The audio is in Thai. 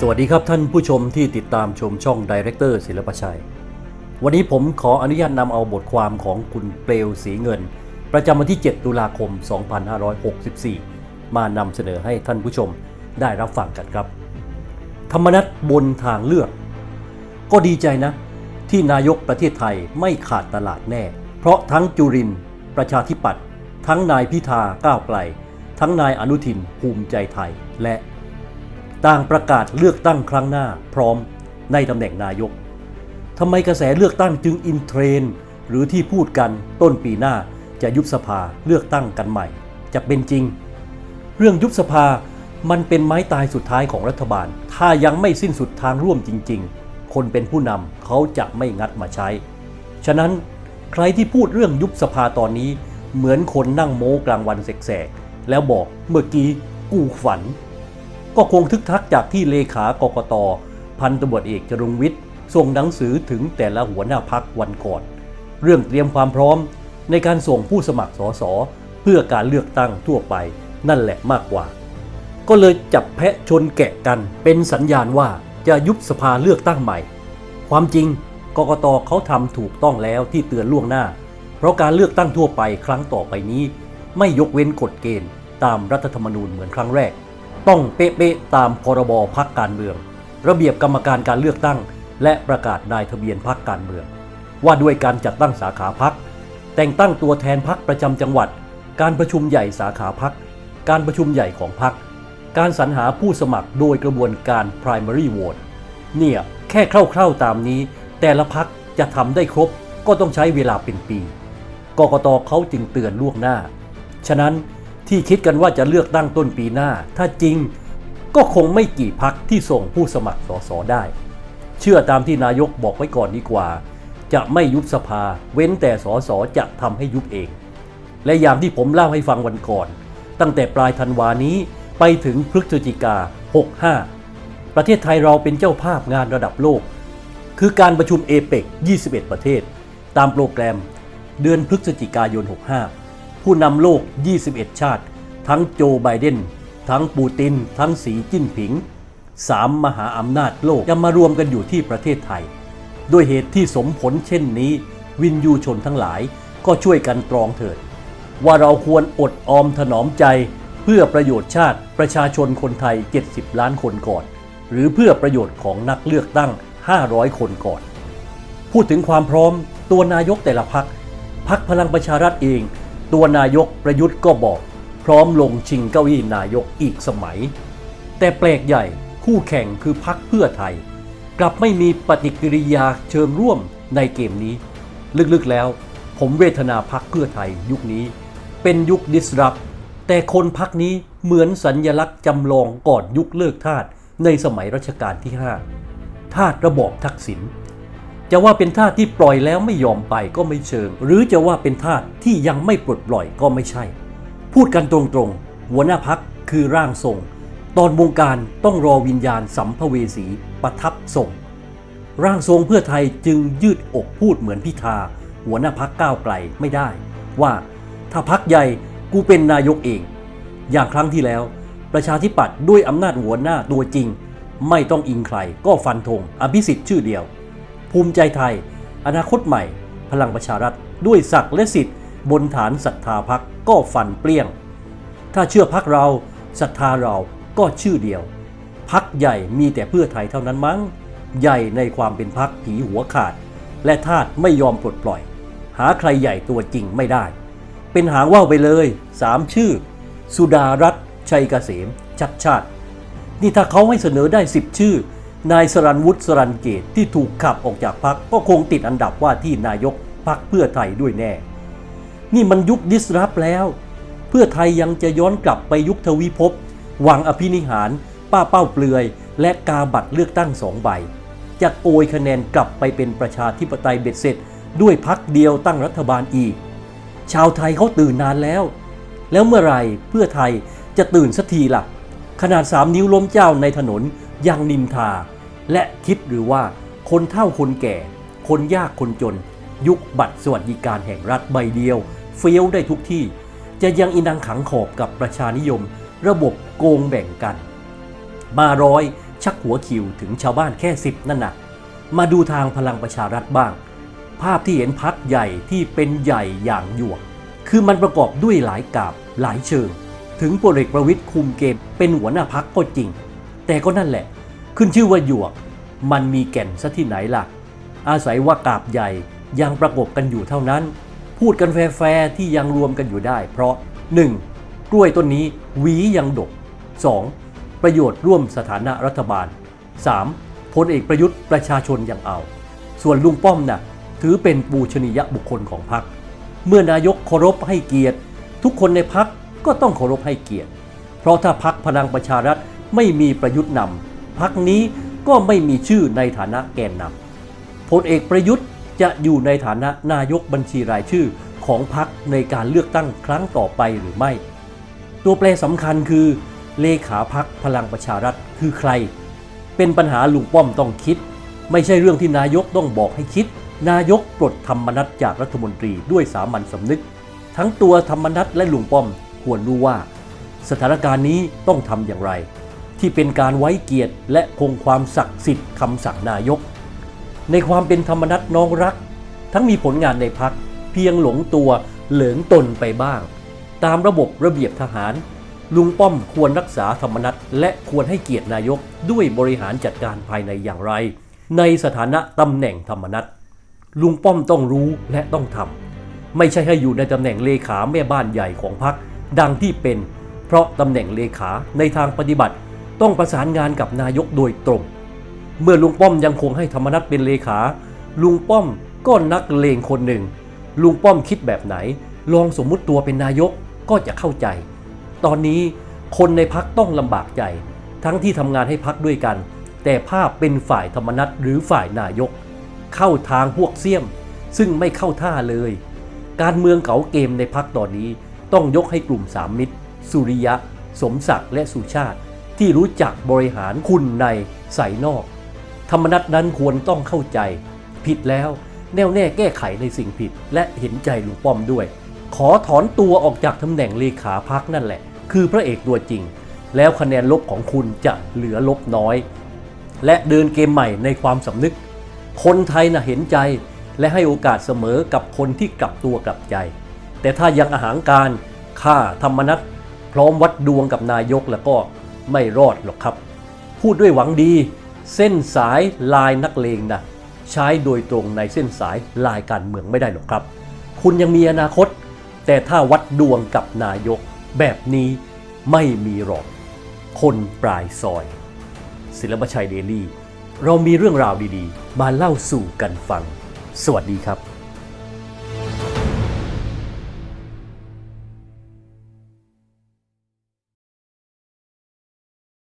สวัสดีครับท่านผู้ชมที่ติดตามชมช่องดีเรคเตอร์ศิลปชัย วันนี้ผมขออนุญาตนำเอาบทความของคุณเปลวสีเงิน ประจำวันที่ 7 ตุลาคม 2564 มานำเสนอให้ท่านผู้ชมได้รับฟังกันครับ ธรรมนัตบนทางเลือก ก็ดีใจนะ ที่นายกประเทศไทยไม่ขาดตลาดแน่ เพราะทั้งจุรินประชาธิปัตย์ทั้งนายพิธาก้าวไกลทั้งนายอนุทินภูมิใจไทยและ ต่างประกาศเลือกตั้งครั้งหน้าพร้อมในตำแหน่งนายกทำไมกระแสเลือกตั้งจึงอินเทรน หรือที่พูดกันต้นปีหน้าจะยุบสภาเลือกตั้งกันใหม่ จะเป็นจริง เรื่องยุบสภามันเป็นไม้ตายสุดท้ายของรัฐบาล ถ้ายังไม่สิ้นสุดทางร่วมจริง ๆ คนเป็นผู้นำเขาจะไม่งัดมาใช้ ฉะนั้นใครที่พูดเรื่องยุบสภาตอนนี้ เหมือนคนนั่งโม้กลางวันแสกๆแล้วบอกเมื่อกี้กูฝัน ก็คงทึกทักจากที่เลขากกต พันตำรวจเอกจรุงวิทย์ส่งหนังสือถึงแต่ละหัวหน้าพักวันก่อน เรื่องเตรียมความพร้อม ในการส่งผู้สมัครสสเพื่อการเลือกตั้งทั่วไปนั่นแหละมากกว่า ก็เลยจับแพะชนแกะกันเป็นสัญญาณว่าจะยุบสภาเลือกตั้งใหม่ ความจริงกกตเขาทำถูกต้องแล้วที่เตือนล่วงหน้า เพราะการเลือกตั้งทั่วไปครั้งต่อไปนี้ ไม่ยกเว้นกฎเกณฑ์ตามรัฐธรรมนูญเหมือนครั้งแรก ต้องเป๊ะๆตามพรบพักการเมือง ระเบียบกรรมการการเลือกตั้ง และประกาศนายทะเบียนพักการเมือง ว่าด้วยการจัดตั้งสาขาพัก แต่งตั้งตัวแทนพักประจำจังหวัด การประชุมใหญ่สาขาพัก การประชุมใหญ่ของพัก การสรรหาผู้สมัครโดยกระบวนการ primary vote เนี่ยแค่คร่าวๆตามนี้ แต่ละพักจะทำได้ครบก็ต้องใช้เวลาเป็นปีกกตเขาจึงเตือนล่วงหน้า ฉะนั้น ที่คิดกันว่าจะเลือกตั้งต้นปีหน้า ถ้าจริงก็คงไม่กี่พักที่ส่งผู้สมัครสสได้ เชื่อตามที่นายกบอกไว้ก่อนดีกว่า จะไม่ยุบสภา เว้นแต่สสจะทำให้ยุบเอง และอย่างที่ผมเล่าให้ฟังวันก่อน ตั้งแต่ปลายธันวานี้ไปถึงพฤศจิกา 65 ประเทศไทยเราเป็นเจ้าภาพงานระดับโลก คือการประชุมเอเปก21 ประเทศ ตามโปรแกรมเดือนพฤศจิกายน 65 ผู้นำโลก 21 ชาติ ทั้งโจไบเดน ทั้งปูติน ทั้งสีจิ้นผิงสามมหาอำนาจโลกจะมารวมกันอยู่ที่ประเทศไทย ด้วยเหตุที่สมผลเช่นนี้ วินยูชนทั้งหลายก็ช่วยกันตรองเถิด ว่าเราควรอดออมถนอมใจ เพื่อประโยชน์ชาติประชาชนคนไทย 70 ล้านคนก่อน หรือเพื่อประโยชน์ของนักเลือกตั้ง 500 คนก่อน พูดถึงความพร้อมตัวนายกแต่ละพักพักพลังประชารัฐเอง ตัวนายกประยุทธ์ก็บอก พร้อมลงชิงเก้าอี้นายกอีกสมัย แต่แปลกใหญ่คู่แข่งคือพักเพื่อไทย กลับไม่มีปฏิกิริยาเชิงร่วมในเกมนี้ ลึกๆแล้วผมเวทนาพักเพื่อไทยยุคนี้ เป็นยุคดิสรับแต่คนพักนี้เหมือนสัญญลักษณ์จำลองก่อนยุคเลิกทาสในสมัยรัชกาลที่ 5 ทาสระบอบทักษิณ จะว่าเป็นทาสที่ปล่อยแล้วไม่ยอมไปก็ไม่เชิง หรือจะว่าเป็นทาสที่ยังไม่ปลดปล่อยก็ไม่ใช่ พูดกันตรงๆ หัวหน้าพักคือร่างทรง ตอนวงการต้องรอวิญญาณสัมภเวสีประทับทรงร่างทรงเพื่อไทยจึงยืดอกพูดเหมือนพิธา หัวหน้าพักก้าวไกลไม่ได้ ว่าถ้าพักใหญ่กูเป็นนายกเอง อย่างครั้งที่แล้ว ประชาธิปัตย์ด้วยอำนาจหัวหน้าตัวจริง ไม่ต้องอิงใครก็ฟันธงอภิสิทธิ์ชื่อเดียว ภูมิใจไทย อนาคตใหม่ พลังประชารัฐ ด้วยศักดิ์และสิทธิ์ บนฐานศรัทธาพักก็ฟันเปรี้ยง ถ้าเชื่อพักเราศรัทธาเราก็ชื่อเดียว พักใหญ่มีแต่เพื่อไทยเท่านั้นมั้ง ใหญ่ในความเป็นพักผีหัวขาด และทาตไม่ยอมปลดปล่อย หาใครใหญ่ตัวจริงไม่ได้ เป็นหางว่าวไปเลยสามชื่อ สุดารัตน์ชัยเกษมชัดชาติ นี่ถ้าเขาให้เสนอได้10ชื่อ นายสรันวุฒิสรันเกตที่ถูกขับออกจากพักก็คงติดอันดับว่าที่นายกพักเพื่อไทยด้วยแน่ นี่มันยุคดิสรับแล้ว เพื่อไทยยังจะย้อนกลับไปยุคทวีภพหวังอภินิหาร ป้าเป้าเปลือย และกาบัตรเลือกตั้งสองใบ จะโกยคะแนนกลับไปเป็นประชาธิปไตยเบ็ดเสร็จ ด้วยพักเดียวตั้งรัฐบาลอีก ชาวไทยเขาตื่นนานแล้ว แล้วเมื่อไรเพื่อไทยจะตื่นสักทีล่ะ ขนาดสามนิ้วล้มเจ้าในถนนยังนินทา และคิดหรือว่าคนเฒ่าคนแก่ คนยากคนจน ยุคบัตรสวัสดิการแห่งรัฐใบเดียว เฟี้ยวได้ทุกที่ จะยังอินังขังขอบกับประชานิยม ระบบโกงแบ่งกัน มาร้อยชักหัวคิวถึงชาวบ้านแค่สิบนั่นนะมาดูทางพลังประชารัฐบ้าง ภาพที่เห็นพักใหญ่ที่เป็นใหญ่อย่างหยวก คือมันประกอบด้วยหลายกาบหลายเชิง ถึงพลเอกประวิตยคุมเกมเป็นหัวหน้าพักก็จริง แต่ก็นั่นแหละ ขึ้นชื่อว่าหยวก มันมีแก่นซะที่ไหนล่ะ อาศัยว่ากาบใหญ่ยังประกบกันอยู่เท่านั้น พูดกันแฟร์ที่ยังรวมกันอยู่ได้ เพราะ 1. กล้วยต้นนี้หวียังดก 2. ประโยชน์ร่วมสถานะรัฐบาล 3. พลเอกประยุทธ์ประชาชนยังเอา ส่วนลุงป้อมน่ะถือเป็นปูชนียบุคคลของพรรคเมื่อนายกเคารพให้เกียรติ ทุกคนในพักก็ต้องเคารพให้เกียรติ เพราะถ้าพักพลังประชารัฐไม่มีประยุทธ์นำ พักนี้ก็ไม่มีชื่อในฐานะแกนนำพลเอกประยุทธ์จะอยู่ในฐานะนายกบัญชีรายชื่อของพักในการเลือกตั้งครั้งต่อไปหรือไม่ ตัวแปรสำคัญคือ เลขาพักพลังประชารัฐคือใคร เป็นปัญหาลุงป้อมต้องคิด ไม่ใช่เรื่องที่นายกต้องบอกให้คิด นายกปลดธรรมนัตจากรัฐมนตรีด้วยสามัญสำนึก ทั้งตัวธรรมนัตและลุงป้อมควรรู้ว่า สถานการณ์นี้ต้องทำอย่างไร ที่เป็นการไว้เกียรติและคงความศักดิ์สิทธิ์คำสั่งนายก ในความเป็นธรรมนัตน้องรัก ทั้งมีผลงานในพักเพียงหลงตัวเหลิงตนไปบ้าง ตามระบบระเบียบทหาร ลุงป้อมควรรักษาธรรมนัตและควรให้เกียรตินายกด้วยบริหารจัดการภายในอย่างไร ในสถานะตำแหน่งธรรมนัตลุงป้อมต้องรู้และต้องทำไม่ใช่ให้อยู่ในตำแหน่งเลขาแม่บ้านใหญ่ของพรรคดังที่เป็น เพราะตำแหน่งเลขาในทางปฏิบัติ ต้องประสานงานกับนายกโดยตรง เมื่อลุงป้อมยังคงให้ธรรมนัตเป็นเลขา ลุงป้อมก็นักเลงคนหนึ่ง ลุงป้อมคิดแบบไหน ลองสมมุติตัวเป็นนายกก็จะเข้าใจ ตอนนี้คนในพักต้องลำบากใจ ทั้งที่ทำงานให้พักด้วยกัน แต่ภาพเป็นฝ่ายธรรมนัตหรือฝ่ายนายก เข้าทางพวกเสี่ยม ซึ่งไม่เข้าท่าเลย การเมืองเก๋าเกมในพักตอนนี้ต้องยกให้กลุ่มสามมิตร สุริยะ สมศักดิ์และสุชาติ ที่รู้จักบริหารคุณในใส่นอก ธรรมนัตนั้นควรต้องเข้าใจ ผิดแล้ว แน่วแน่แก้ไขในสิ่งผิด และเห็นใจลุงป้อมด้วย ขอถอนตัวออกจากตำแหน่งเลขาพักนั่นแหละ คือพระเอกตัวจริง แล้วคะแนนลบของคุณจะเหลือลบน้อย และเดินเกมใหม่ในความสำนึก คนไทยน่ะเห็นใจ และให้โอกาสเสมอกับคนที่กลับตัวกลับใจ แต่ถ้ายังอาหารการฆ่าธรรมนัตพร้อมวัดดวงกับนายกแล้วก็ ไม่รอดหรอกครับ พูดด้วยหวังดี เส้นสายลายนักเลงนะใช้โดยตรงในเส้นสายลายการเมืองไม่ได้หรอกครับ คุณยังมีอนาคต แต่ถ้าวัดดวงกับนายก แบบนี้ไม่มีหรอก คนปลายซอย ศิลปชัยเดลี่ เรามีเรื่องราวดีๆ มาเล่าสู่กันฟัง สวัสดีครับ